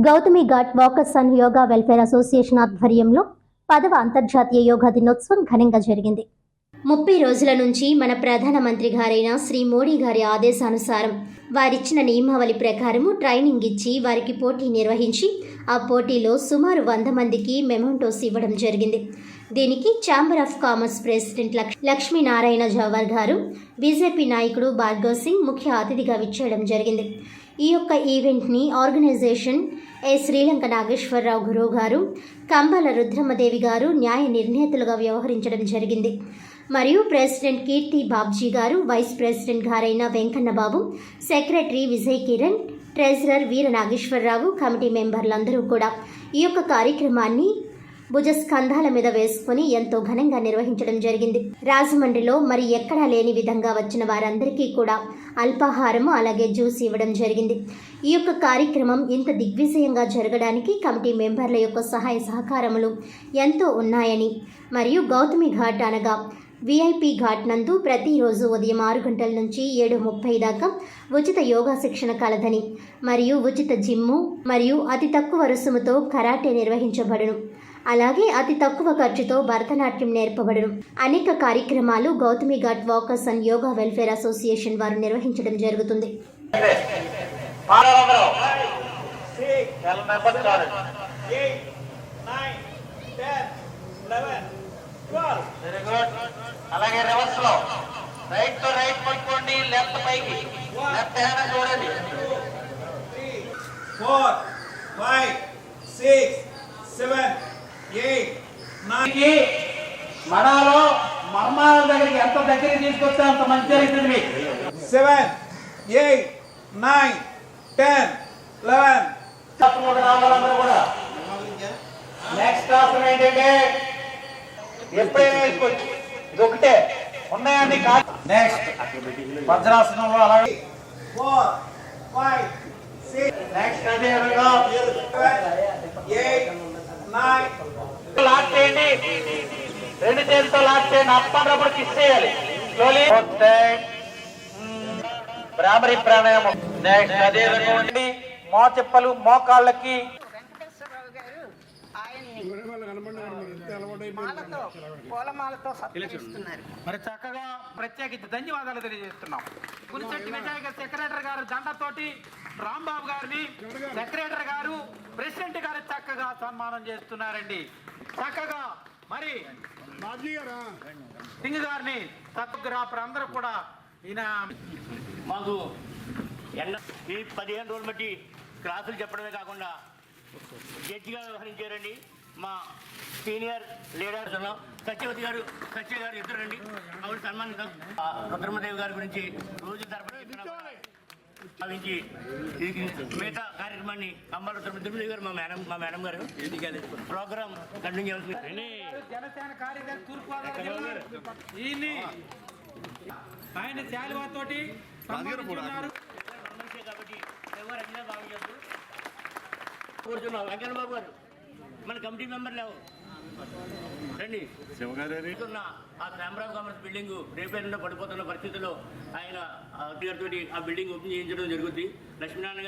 Gautami Ghat walkers and yoga welfare association ఆధ్వర్యంలో పదవ అంతర్జాతీయ యోగా దినోత్సవం ఘనంగా జరిగింది. ముప్పై రోజుల నుంచి మన ప్రధానమంత్రి గారైన శ్రీ మోడీ గారి ఆదేశానుసారం వారిచ్చిన నియమావళి ప్రకారము ట్రైనింగ్ ఇచ్చి వారికి పోటీ నిర్వహించి ఆ పోటీలో సుమారు వంద మందికి మెమోంటోస్ ఇవ్వడం జరిగింది. దీనికి ఛాంబర్ ఆఫ్ కామర్స్ ప్రెసిడెంట్ లక్ష్- లక్ష్మీనారాయణ జవహర్ గారు బీజేపీ నాయకుడు భార్గవ్ సింగ్ ముఖ్య అతిథిగా విచ్చేయడం జరిగింది. ఈ యొక్క ఈవెంట్ని ఆర్గనైజేషన్ ఏ శ్రీలంక నాగేశ్వరరావు గురువు గారు కంబాల రుద్రమ్మదేవి గారు న్యాయ నిర్ణేతలుగా వ్యవహరించడం జరిగింది. మరియు ప్రెసిడెంట్ కీర్తి బాబ్జీ గారు వైస్ ప్రెసిడెంట్ గారైన Venkannababu secretary Vijay Kiran treasurer Veera Nageswararao committee మెంబర్లందరూ కూడా ఈ యొక్క కార్యక్రమాన్ని భుజస్కంధాల మీద వేసుకుని ఎంతో ఘనంగా నిర్వహించడం జరిగింది. రాజమండ్రిలో మరి ఎక్కడా లేని విధంగా వచ్చిన వారందరికీ కూడా అల్పాహారము అలాగే జ్యూస్ ఇవ్వడం జరిగింది. ఈ యొక్క కార్యక్రమం ఇంత దిగ్విజయంగా జరగడానికి కమిటీ మెంబర్ల యొక్క సహాయ సహకారములు ఎంతో ఉన్నాయని మరియు గౌతమి ఘాట్ అనగా విఐపి ఘాట్ నందు ప్రతిరోజు ఉదయం ఆరు గంటల నుంచి ఏడు ముప్పై దాకా ఉచిత యోగా శిక్షణ కలదని మరియు ఉచిత జిమ్ము మరియు అతి తక్కువ రుసుముతో కరాటే నిర్వహించబడును. అలాగే అతి తక్కువ ఖర్చుతో భరతనాట్యం నేర్పబడును. అనేక కార్యక్రమాలు Gautami Ghat walkers and yoga welfare association వారు నిర్వహించడం జరుగుతుంది. Eight, nine, ten, eleven. Very good అలాగే రివర్స్లో. రైట్తో రైట్ పట్టుకోండి లెఫ్ట్ పైకి. లెఫ్ట్ హ్యాండ్ చూడండి. Five, six, seven, eight, nine. దీనికి మనాలో మర్మాల దగ్గరికి ఎంత దగ్గరికి తీసుకొస్తే అంత మంచి జరుగుతుంది మీకు. Seven, eight, nine, ten, eleven. తప్పకుండా రావాలందరూ కూడా. నెక్స్ట్ ఆసనం ఏంటంటే ఎప్పుడైనా వేసుకోవచ్చు. ఇది ఒకటే ఉన్నాయండి కాదు. నెక్స్ట్ వజ్రాసనంలో అలాగే. నెక్స్ట్ అదే విధంగా. లాక్ చేయండి. రెండు చేతులతో లాక్ చేయండి. అప్పటికప్పుడు కిస్ చేయాలి. స్లోలీ భ్రామరి ప్రాణాయామం. నెక్స్ట్ అదే విధంగా ఉండి మోచెప్పలు మోకాళ్ళకి పూలమాలతో సత్కరిస్తున్నారు. మరి చక్కగా ప్రత్యేకించి ధన్యవాదాలు తెలియజేస్తున్నాం. గురిశెట్టి విజయ్ గారు సెక్రటరీ గారు జెండాతోటి రాంబాబు గారిని సెక్రటరీ గారు ప్రెసిడెంట్ గారు చక్కగా సన్మానం చేస్తున్నారండి. చక్కగా మరి సింగ్ గారిని తత్వగ్రాఫర్ అందరూ కూడా ఈయన మాకు ఎండ ఈ పదిహేను రోజులు బట్టి క్లాసులు చెప్పడమే కాకుండా జడ్జిగా వ్యవహరించారండి. మా సీనియర్ లీడర్స్ ఉన్నాం. సత్యవతి గారు సత్య గారు ఇద్దరు రండి. ఆవిడ సన్మానిస్తాం ఆ రుద్రమదేవి గారి గురించి రోజు తరపున భావించి మిగతా కార్యక్రమాన్ని అమ్మాల రుద్రమదేవి గారు మా మేడం మా మేడం గారు. ప్రోగ్రామ్ కంటిన్యూ చేయాల్సింది జనసేన కార్యదర్శి తూర్పుగోదావరి ఆయన శాలువాతోటి కాబట్టి ఎవరు అడిగినా బాగా చేస్తారు. కూర్చున్నాం. వెంకన్న బాబు గారు. మన కమిటీ మెంబర్ లేవు రండి. ఉన్న ఆ ఆఫ్ కామర్స్ బిల్డింగ్ రేపేరులో పడిపోతున్న పరిస్థితుల్లో ఆయన గారితో ఆ బిల్డింగ్ ఓపెన్ చేయించడం జరుగుతుంది లక్ష్మీనారాయణ